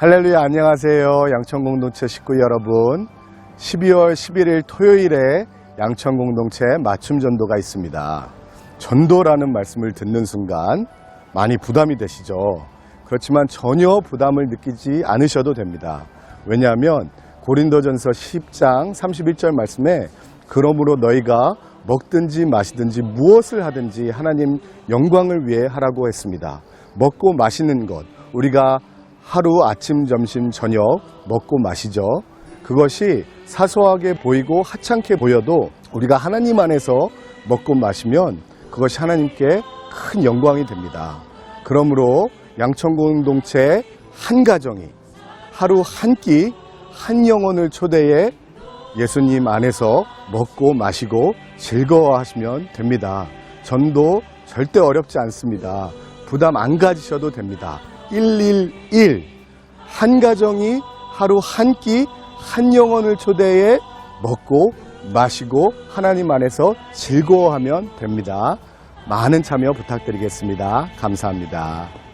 할렐루야 안녕하세요. 양천공동체 식구 여러분. 12월 11일 토요일에 양천공동체 맞춤 전도가 있습니다. 전도라는 말씀을 듣는 순간 많이 부담이 되시죠? 그렇지만 전혀 부담을 느끼지 않으셔도 됩니다. 왜냐하면 고린도전서 10장 31절 말씀에 그러므로 너희가 먹든지 마시든지 무엇을 하든지 하나님 영광을 위해 하라고 했습니다. 먹고 마시는 것 우리가 하루 아침, 점심, 저녁 먹고 마시죠. 그것이 사소하게 보이고 하찮게 보여도 우리가 하나님 안에서 먹고 마시면 그것이 하나님께 큰 영광이 됩니다. 그러므로 양천공동체 한 가정이 하루 한 끼, 한 영혼을 초대해 예수님 안에서 먹고 마시고 즐거워하시면 됩니다. 전도 절대 어렵지 않습니다. 부담 안 가지셔도 됩니다. 111. 한 가정이 하루 한 끼, 한 영혼을 초대해 먹고 마시고 하나님 안에서 즐거워하면 됩니다. 많은 참여 부탁드리겠습니다. 감사합니다.